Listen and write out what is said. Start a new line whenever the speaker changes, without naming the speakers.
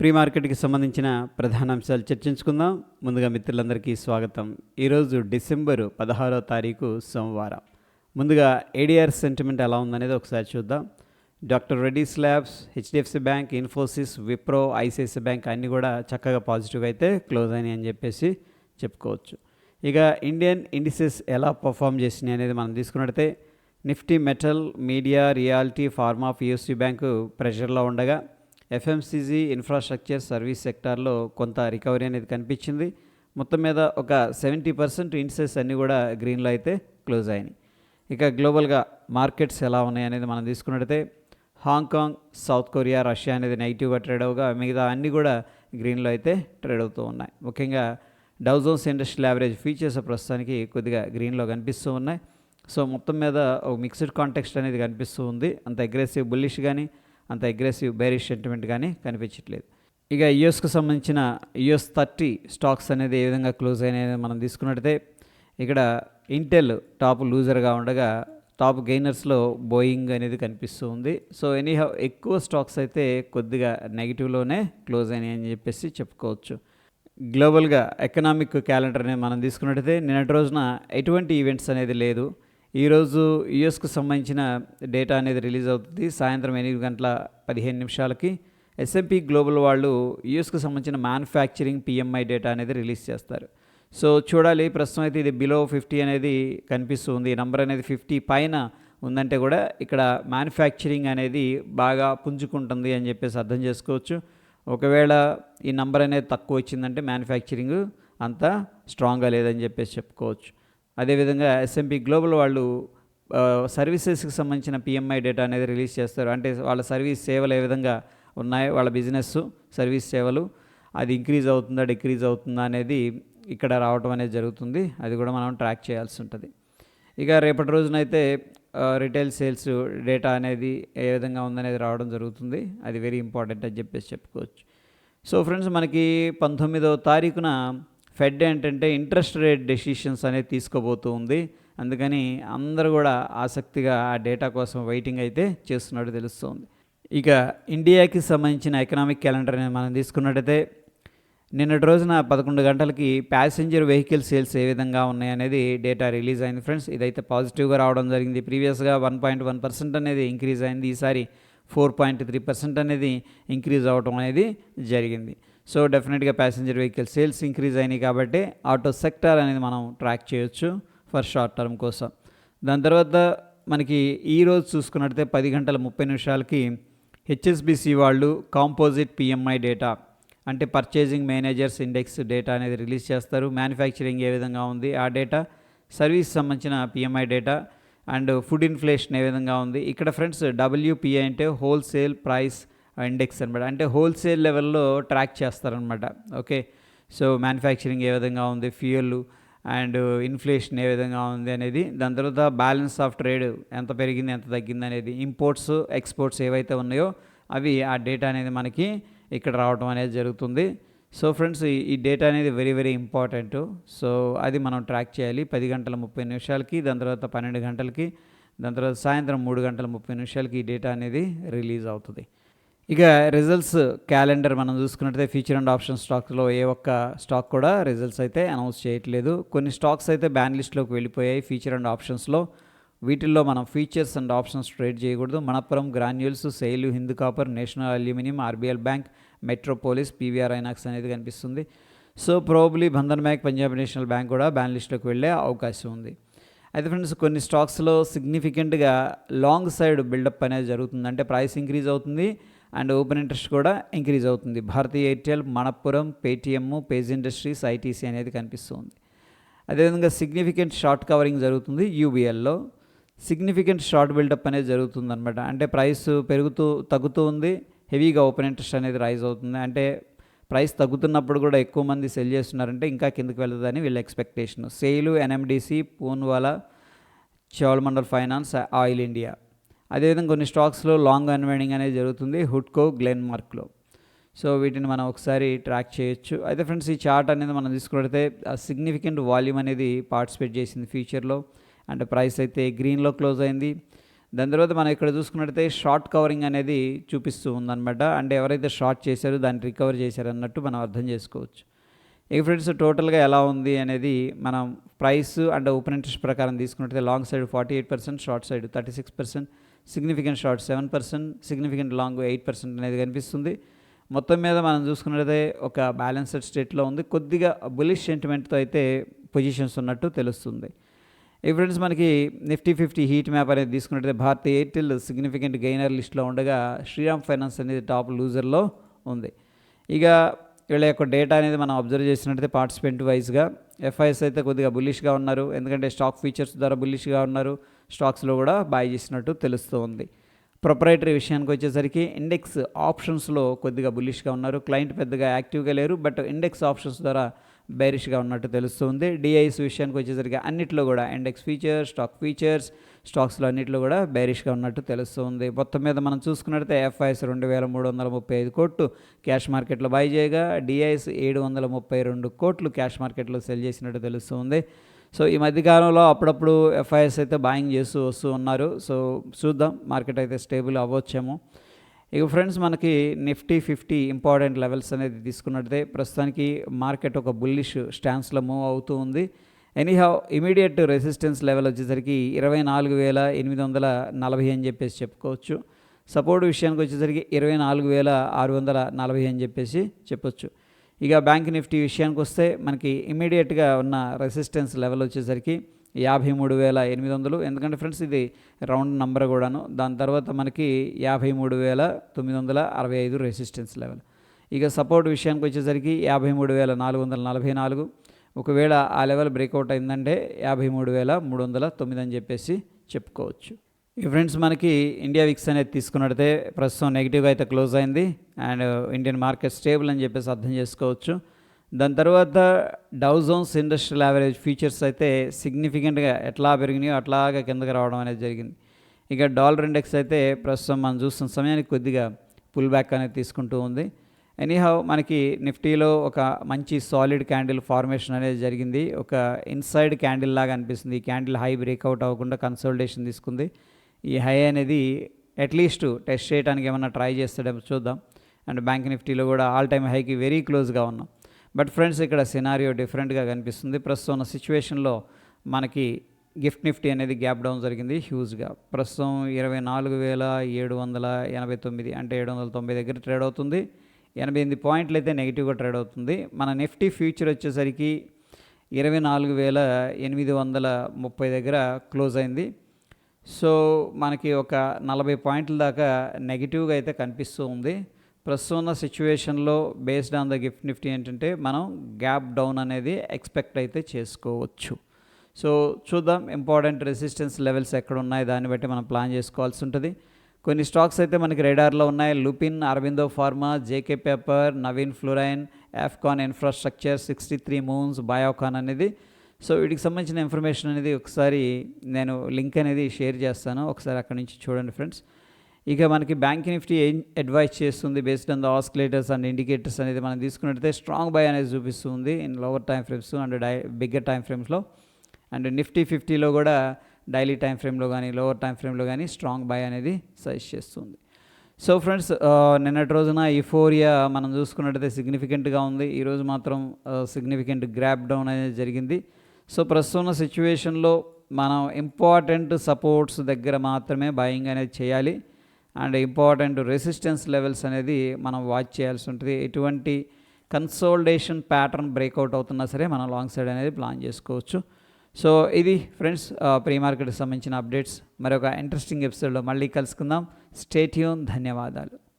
Pre మార్కెట్కి సంబంధించిన ప్రధాన అంశాలు చర్చించుకుందాం. ముందుగా మిత్రులందరికీ స్వాగతం. ఈరోజు డిసెంబరు పదహారో తారీఖు సోమవారం. ముందుగా ఏడిఆర్ సెంటిమెంట్ ఎలా ఉందనేది ఒకసారి చూద్దాం. Doctor Reddy's labs HDFC bank Infosys Wipro ICICI bank అన్నీ కూడా చక్కగా పాజిటివ్ అయితే క్లోజ్ అయినాయి అని చెప్పేసి చెప్పుకోవచ్చు. ఇక ఇండియన్ ఇండిసెస్ ఎలా పర్ఫామ్ చేసినాయి అనేది మనం తీసుకున్నట్టయితే Nifty metal media realty pharma PSU bank ప్రెషర్లో ఉండగా ఎఫ్ఎంసీజీ ఇన్ఫ్రాస్ట్రక్చర్ సర్వీస్ సెక్టార్లో కొంత రికవరీ అనేది కనిపించింది. మొత్తం మీద ఒక సెవెంటీ పర్సెంట్ ఇన్సెస్ అన్నీ కూడా గ్రీన్లో అయితే క్లోజ్ అయినాయి. ఇక గ్లోబల్గా మార్కెట్స్ ఎలా ఉన్నాయి అనేది మనం తీసుకున్నట్టయితే హాంకాంగ్ సౌత్ కొరియా రష్యా అనేది నెగిటివ్గా ట్రేడ్ అవగా మిగతా అన్నీ కూడా గ్రీన్లో అయితే ట్రేడ్ అవుతూ ఉన్నాయి. ముఖ్యంగా డౌజోన్స్ ఇండస్ట్రియల్ యావరేజ్ ఫీచర్స్ ప్రస్తుతానికి కొద్దిగా గ్రీన్లో కనిపిస్తూ ఉన్నాయి. సో మొత్తం మీద ఒక మిక్స్డ్ కాంటెక్స్ట్ అనేది కనిపిస్తూ ఉంది. అంత అగ్రెసివ్ బుల్లిష్ కానీ అంత అగ్రెసివ్ బేరిష్ సెంటిమెంట్ కానీ కనిపించట్లేదు. ఇక యుఎస్కు సంబంధించిన యుఎస్ థర్టీ స్టాక్స్ అనేది ఏ విధంగా క్లోజ్ అయినాయి మనం తీసుకున్నట్టయితే ఇక్కడ ఇంటెల్ టాప్ లూజర్గా ఉండగా టాప్ గెయినర్స్లో బోయింగ్ అనేది కనిపిస్తూ ఉంది. సో ఎనీహౌ ఎక్కువ స్టాక్స్ అయితే కొద్దిగా నెగిటివ్లోనే క్లోజ్ అయినాయి అని చెప్పేసి చెప్పుకోవచ్చు. గ్లోబల్గా ఎకనామిక్ క్యాలెండర్ అనేది మనం తీసుకున్నట్టయితే నిన్నటి రోజున ఎటువంటి ఈవెంట్స్ అనేది లేదు. ఈరోజు యుఎస్కు సంబంధించిన డేటా అనేది రిలీజ్ అవుతుంది. సాయంత్రం ఎనిమిది గంటల పదిహేను నిమిషాలకి ఎస్ఎంపి గ్లోబల్ వాళ్ళు యుఎస్కు సంబంధించిన మ్యానుఫ్యాక్చరింగ్ పిఎంఐ డేటా అనేది రిలీజ్ చేస్తారు. సో చూడాలి ప్రస్తుతం అయితే ఇది బిలో ఫిఫ్టీ అనేది కనిపిస్తుంది ఈ నెంబర్ అనేది ఫిఫ్టీ పైన ఉందంటే కూడా ఇక్కడ మ్యానుఫ్యాక్చరింగ్ అనేది బాగా పుంజుకుంటుంది అని చెప్పేసి అర్థం చేసుకోవచ్చు. ఒకవేళ ఈ నంబర్ అనేది తక్కువ వచ్చిందంటే మ్యానుఫ్యాక్చరింగ్ అంత స్ట్రాంగ్గా లేదని చెప్పేసి చెప్పుకోవచ్చు. అదేవిధంగా ఎస్ఎంపి గ్లోబల్ వాళ్ళు సర్వీసెస్కి సంబంధించిన పిఎంఐ డేటా అనేది రిలీజ్ చేస్తారు. అంటే వాళ్ళ సర్వీస్ సేవలు ఏ విధంగా ఉన్నాయో వాళ్ళ బిజినెస్ సర్వీస్ సేవలు అది ఇంక్రీజ్ అవుతుందా డిక్రీజ్ అవుతుందా అనేది ఇక్కడ రావటం అనేది జరుగుతుంది. అది కూడా మనం ట్రాక్ చేయాల్సి ఉంటుంది. ఇక రేపటి రోజునైతే రిటైల్ సేల్స్ డేటా అనేది ఏ విధంగా ఉందనేది రావడం జరుగుతుంది. అది వెరీ ఇంపార్టెంట్ అని చెప్పేసి చెప్పుకోవచ్చు. సో ఫ్రెండ్స్ మనకి పంతొమ్మిదవ తారీఖున ఫెడ్ ఏంటంటే ఇంట్రెస్ట్ రేట్ డెసిషన్స్ అనేది తీసుకోబోతూ ఉంది. అందుకని అందరూ కూడా ఆసక్తిగా ఆ డేటా కోసం వెయిటింగ్ అయితే చేస్తున్నట్టు తెలుస్తుంది. ఇక ఇండియాకి సంబంధించిన ఎకనామిక్ క్యాలెండర్ అనేది మనం తీసుకున్నట్టయితే నిన్నటి రోజున పదకొండు గంటలకి ప్యాసింజర్ వెహికల్ సేల్స్ ఏ విధంగా ఉన్నాయనేది డేటా రిలీజ్ అయింది ఫ్రెండ్స్ ఇదైతే పాజిటివ్గా రావడం జరిగింది. ప్రీవియస్గా వన్ పాయింట్ వన్ పర్సెంట్ అనేది ఇంక్రీజ్ అయింది. ఈసారి ఫోర్ పాయింట్ త్రీ పర్సెంట్ అనేది ఇంక్రీజ్ అవ్వడం అనేది జరిగింది. సో డెఫినెట్గా ప్యాసింజర్ వెహికల్ సేల్స్ ఇంక్రీజ్ అయినాయి కాబట్టి ఆటో సెక్టార్ అనేది మనం ట్రాక్ చేయొచ్చు ఫర్ షార్ట్ టర్మ్ కోసం. దాని తర్వాత మనకి ఈరోజు చూసుకున్నట్టయితే పది గంటల ముప్పై నిమిషాలకి హెచ్ఎస్బిసి వాళ్ళు కాంపోజిట్ పిఎంఐ డేటా అంటే పర్చేజింగ్ మేనేజర్స్ ఇండెక్స్ డేటా అనేది రిలీజ్ చేస్తారు. మ్యానుఫ్యాక్చరింగ్ ఏ విధంగా ఉంది ఆ డేటా సర్వీస్ సంబంధించిన PMI data and food inflation ఏ విధంగా ఉంది. ఇక్కడ ఫ్రెండ్స్ డబ్ల్యూపిఐ అంటే హోల్సేల్ ప్రైస్ ఇండెక్స్ అనమాట అంటే హోల్సేల్ లెవెల్లో ట్రాక్ చేస్తారనమాట ఓకే సో మ్యానుఫ్యాక్చరింగ్ ఏ విధంగా ఉంది? ఫ్యూయల్ అండ్ ఇన్ఫ్లేషన్ ఏ విధంగా ఉంది అనేది దాని తర్వాత బ్యాలెన్స్ ఆఫ్ ట్రేడ్ ఎంత పెరిగింది ఎంత తగ్గింది అనేది ఇంపోర్ట్స్ ఎక్స్పోర్ట్స్ ఏవైతే ఉన్నాయో అవి ఆ డేటా అనేది మనకి ఇక్కడ రావడం అనేది జరుగుతుంది. సో ఫ్రెండ్స్ ఈ డేటా అనేది వెరీ వెరీ ఇంపార్టెంట్ సో అది మనం ట్రాక్ చేయాలి. పది గంటల ముప్పై నిమిషాలకి దాని తర్వాత పన్నెండు గంటలకి దాని తర్వాత సాయంత్రం మూడు గంటల ముప్పై నిమిషాలకి ఈ డేటా అనేది రిలీజ్ అవుతుంది. ఇక రిజల్ట్స్ క్యాలెండర్ మనం చూసుకున్నట్టయితే ఫ్యూచర్ అండ్ ఆప్షన్ స్టాక్స్లో ఏ ఒక్క స్టాక్ కూడా రిజల్ట్స్ అయితే అనౌన్స్ చేయట్లేదు. కొన్ని స్టాక్స్ అయితే బ్యాన్ లిస్ట్లోకి వెళ్ళిపోయాయి ఫ్యూచర్ అండ్ ఆప్షన్స్లో వీటిల్లో మనం ఫీచర్స్ అండ్ ఆప్షన్స్ ట్రేడ్ చేయకూడదు. Manappuram Granules SAIL Hindu copper national aluminium RBL bank Metropolis PVR INOX అనేది కనిపిస్తుంది. So probably Bandhan bank Punjab national bank కూడా బ్యాన్ లిస్ట్లోకి వెళ్ళే అవకాశం ఉంది. అయితే ఫ్రెండ్స్ కొన్ని స్టాక్స్లో సిగ్నిఫికెంట్గా లాంగ్ సైడ్ బిల్డప్ అనేది జరుగుతుంది అంటే ప్రైస్ ఇంక్రీజ్ అవుతుంది. అండ్ ఓపెన్ ఇంట్రెస్ట్ కూడా ఇంక్రీజ్ అవుతుంది. Bharatiya Airtel Manappuram Paytm Page industries ITC అనేది కనిపిస్తుంది. అదేవిధంగా సిగ్నిఫికెంట్ షార్ట్ కవరింగ్ జరుగుతుంది యూబీఎల్లో. సిగ్నిఫికెంట్ షార్ట్ బిల్డప్ అనేది జరుగుతుంది అనమాట అంటే ప్రైస్ పెరుగుతూ తగ్గుతూ ఉంది. హెవీగా ఓపెన్ ఇంట్రెస్ట్ అనేది రైజ్ అవుతుంది. అంటే ప్రైస్ తగ్గుతున్నప్పుడు కూడా ఎక్కువ మంది సెల్ చేస్తున్నారంటే ఇంకా కిందకి వెళ్తుందని వీళ్ళ expectation. SAIL NMDC Poonawalla Cholamandal finance oil India. అదేవిధంగా కొన్ని స్టాక్స్లో లాంగ్ అన్వైండింగ్ అనేది జరుగుతుంది హుడ్కో గ్లెన్ మార్క్లో సో వీటిని మనం ఒకసారి ట్రాక్ చేయొచ్చు. అయితే ఫ్రెండ్స్ ఈ చార్ట్ అనేది మనం తీసుకున్నట్లయితే సిగ్నిఫికెంట్ వాల్యూమ్ అనేది పార్టిసిపేట్ చేసింది ఫ్యూచర్లో అండ్ ప్రైస్ అయితే గ్రీన్లో క్లోజ్ అయింది. దాని తర్వాత మనం ఇక్కడ చూసుకున్నట్టయితే షార్ట్ కవరింగ్ అనేది చూపిస్తూ ఉందన్నమాట. అంటే ఎవరైతే షార్ట్ చేశారో దాన్ని రికవర్ చేశారు అన్నట్టు మనం అర్థం చేసుకోవచ్చు. ఇక ఫ్రెండ్స్ టోటల్గా ఎలా ఉంది అనేది మనం ప్రైస్ అండ్ ఓపెన్ ఇంట్రెస్ట్ ప్రకారం తీసుకున్నట్టయితే long side forty eight percent short side thirty six percent significant short seven percent significant long eight percent అనేది కనిపిస్తుంది. మొత్తం మీద మనం చూసుకున్నట్లయితే ఒక బ్యాలెన్స్డ్ స్టేట్లో ఉంది. కొద్దిగా బులిష్ సెంటిమెంట్తో అయితే పొజిషన్స్ ఉన్నట్టు తెలుస్తుంది. ఈ ఫ్రెండ్స్ మనకి నిఫ్టీ ఫిఫ్టీ హీట్ మ్యాప్ అనేది తీసుకున్నట్టయితే భారత్ ఎయిర్టెల్ సిగ్నిఫికెంట్ గెయినర్ లిస్ట్లో ఉండగా శ్రీరామ్ ఫైనాన్స్ అనేది టాప్ లూజర్లో ఉంది. ఇక వీళ్ళ యొక్క డేటా అనేది మనం అబ్జర్వ్ చేసినట్టయితే పార్టిసిపెంట్ వైజ్గా ఎఫ్ఐఎస్ అయితే కొద్దిగా బుల్లిష్గా ఉన్నారు. ఎందుకంటే స్టాక్ ఫీచర్స్ ద్వారా బుల్లిష్గా ఉన్నారు. స్టాక్స్లో కూడా బాయ్ చేసినట్టు తెలుస్తూ ఉంది ప్రొపరేటరీ విషయానికి వచ్చేసరికి ఇండెక్స్ ఆప్షన్స్లో కొద్దిగా బుల్లిష్గా ఉన్నారు. క్లయింట్ పెద్దగా యాక్టివ్గా లేరు బట్ ఇండెక్స్ ఆప్షన్స్ ద్వారా బైరిష్గా ఉన్నట్టు తెలుస్తుంది. డిఐఎస్ విషయానికి వచ్చేసరికి అన్నిట్లో కూడా ఇండెక్స్ ఫీచర్స్ స్టాక్ ఫీచర్స్ స్టాక్స్లో అన్నింటిలో కూడా బేరిష్గా ఉన్నట్టు తెలుస్తుంది. మొత్తం మీద మనం చూసుకున్నట్లయితే ఎఫ్ఐఎస్ రెండు వేల మూడు వందల ముప్పై ఐదు కోట్లు క్యాష్ మార్కెట్లో బై చేయగా డిఐఎస్ ఏడు వందల ముప్పై రెండు కోట్లు క్యాష్ మార్కెట్లో సెల్ చేసినట్టు తెలుస్తుంది. సో ఈ మధ్యకాలంలో అప్పుడప్పుడు ఎఫ్ఐఎస్ అయితే బాయింగ్ చేస్తూ వస్తూ ఉన్నారు. సో చూద్దాం మార్కెట్ అయితే స్టేబుల్ అవ్వచ్చేమో. ఇక ఫ్రెండ్స్ మనకి నిఫ్టీ ఫిఫ్టీ ఇంపార్టెంట్ లెవెల్స్ అనేది తీసుకున్నట్టయితే ప్రస్తుతానికి మార్కెట్ ఒక బుల్లిష్ స్టాన్స్లో మూవ్ అవుతూ ఉంది. ఎనీహౌ ఇమీడియట్ రెసిస్టెన్స్ లెవెల్ వచ్చేసరికి ఇరవై నాలుగు వేల ఎనిమిది వందల నలభై అని చెప్పేసి చెప్పుకోవచ్చు. సపోర్ట్ విషయానికి వచ్చేసరికి ఇరవై నాలుగు వేల ఆరు వందల నలభై అని చెప్పేసి చెప్పొచ్చు. ఇక బ్యాంక్ నిఫ్టీ విషయానికి వస్తే మనకి ఇమీడియట్గా ఉన్న రెసిస్టెన్స్ లెవెల్ వచ్చేసరికి యాభై మూడు వేల ఎనిమిది వందలు. ఎందుకంటే ఫ్రెండ్స్ ఇది రౌండ్ నంబర్ కూడాను. దాని తర్వాత మనకి యాభై మూడు వేల తొమ్మిది వందల అరవై ఐదు రెసిస్టెన్స్ లెవెల్. ఇక సపోర్ట్ విషయానికి వచ్చేసరికి యాభై మూడు వేల నాలుగు వందల నలభై నాలుగు. ఒకవేళ ఆ లెవెల్ బ్రేక్అవుట్ అయిందంటే యాభై మూడు వేల మూడు వందల తొమ్మిది అని చెప్పేసి చెప్పుకోవచ్చు. ఈ ఫ్రెండ్స్ మనకి ఇండియా విక్స్ అనేది తీసుకున్నట్టయితే ప్రస్తుతం నెగిటివ్గా అయితే క్లోజ్ అయింది. అండ్ ఇండియన్ మార్కెట్ స్టేబుల్ అని చెప్పేసి అర్థం చేసుకోవచ్చు. దాని తర్వాత డౌజోన్స్ ఇండస్ట్రియల్ యావరేజ్ ఫీచర్స్ అయితే సిగ్నిఫికెంట్గా ఎట్లా పెరిగినాయో అట్లాగా కిందకి రావడం అనేది జరిగింది. ఇక డాలర్ ఇండెక్స్ అయితే ప్రస్తుతం మనం చూస్తున్న సమయానికి కొద్దిగా పుల్ బ్యాక్ అనేది తీసుకుంటూ ఉంది. ఎనీహౌ మనకి నిఫ్టీలో ఒక మంచి సాలిడ్ క్యాండిల్ ఫార్మేషన్ అనేది జరిగింది. ఒక ఇన్సైడ్ క్యాండిల్ లాగా అనిపిస్తుంది. ఈ క్యాండిల్ హై బ్రేక్అవుట్ అవ్వకుండా కన్సల్టేషన్ తీసుకుంది. ఈ హై అనేది అట్లీస్ట్ టెస్ట్ చేయడానికి ఏమైనా ట్రై చేస్తాడేమో చూద్దాం. అండ్ బ్యాంక్ నిఫ్టీలో కూడా ఆల్ టైమ్ హైకి వెరీ క్లోజ్గా ఉన్నాం. బట్ ఫ్రెండ్స్ ఇక్కడ సినారియో డిఫరెంట్గా కనిపిస్తుంది. ప్రస్తుతం ఉన్న సిచ్యువేషన్లో మనకి గిఫ్ట్ నిఫ్టీ అనేది గ్యాప్ డౌన్ జరిగింది. హ్యూజ్గా ప్రస్తుతం ఇరవై నాలుగు వేల ఏడు వందల ఎనభై తొమ్మిది అంటే ఏడు వందల తొంభై దగ్గర ట్రేడ్ అవుతుంది. ఎనభై ఎనిమిది పాయింట్లు అయితే నెగిటివ్గా ట్రేడ్ అవుతుంది. మన నిఫ్టీ ఫ్యూచర్ వచ్చేసరికి ఇరవై నాలుగు వేల ఎనిమిది వందల ముప్పై దగ్గర క్లోజ్ అయింది. సో మనకి ఒక నలభై పాయింట్ల దాకా నెగిటివ్గా అయితే కనిపిస్తూ ఉంది. ప్రస్తుతం ఉన్న సిచ్యువేషన్లో based on the gift Nifty ఏంటంటే మనం గ్యాప్ డౌన్ అనేది ఎక్స్పెక్ట్ అయితే చేసుకోవచ్చు. సో చూద్దాం ఇంపార్టెంట్ రెసిస్టెన్స్ లెవెల్స్ ఎక్కడ ఉన్నాయి దాన్ని బట్టి మనం ప్లాన్ చేసుకోవాల్సి ఉంటుంది. కొన్ని స్టాక్స్ అయితే మనకి రేడార్లో ఉన్నాయి. Lupin Aurobindo pharma JK paper Naveen fluorine Afcons infrastructure sixty three moons Biocon అనేది. సో వీటికి సంబంధించిన ఇన్ఫర్మేషన్ అనేది ఒకసారి నేను లింక్ అనేది షేర్ చేస్తాను. ఒకసారి అక్కడ నుంచి చూడండి ఫ్రెండ్స్. ఇక మనకి బ్యాంక్ నిఫ్టీ ఏం అడ్వైస్ చేస్తుంది based on the oscillators and indicators అనేది మనం తీసుకున్నట్టయితే స్ట్రాంగ్ బై అనేది చూపిస్తుంది in lower time frames and the bigger time ఫ్రేమ్స్లో and Nifty ఫిఫ్టీలో కూడా డైలీ టైం ఫ్రేమ్లో కానీ లోవర్ టైం ఫ్రేమ్లో కానీ స్ట్రాంగ్ బై అనేది సజెస్ట్ చేస్తుంది. సో ఫ్రెండ్స్ నిన్నటి రోజున ఈఫోరియా మనం చూసుకున్నట్టయితే సిగ్నిఫికెంట్గా ఉంది. ఈరోజు మాత్రం సిగ్నిఫికెంట్ గ్రాప్ డౌన్ అనేది జరిగింది. సో ప్రస్తుతం ఉన్న సిచ్యువేషన్లో మనం ఇంపార్టెంట్ సపోర్ట్స్ దగ్గర మాత్రమే బయింగ్ అనేది చేయాలి. అండ్ ఇంపార్టెంట్ రెసిస్టెన్స్ లెవెల్స్ అనేది మనం వాచ్ చేయాల్సి ఉంటుంది. ఎటువంటి కన్సోల్డేషన్ ప్యాటర్న్ బ్రేక్అవుట్ అవుతున్నా సరే మనం లాంగ్ సైడ్ అనేది ప్లాన్ చేసుకోవచ్చు. సో ఇది ఫ్రెండ్స్ ప్రీ మార్కెట్కి సంబంధించిన అప్డేట్స్. మరొక ఇంట్రెస్టింగ్ ఎపిసోడ్లో మళ్ళీ కలుసుకుందాం. స్టేట్యూన్ ధన్యవాదాలు.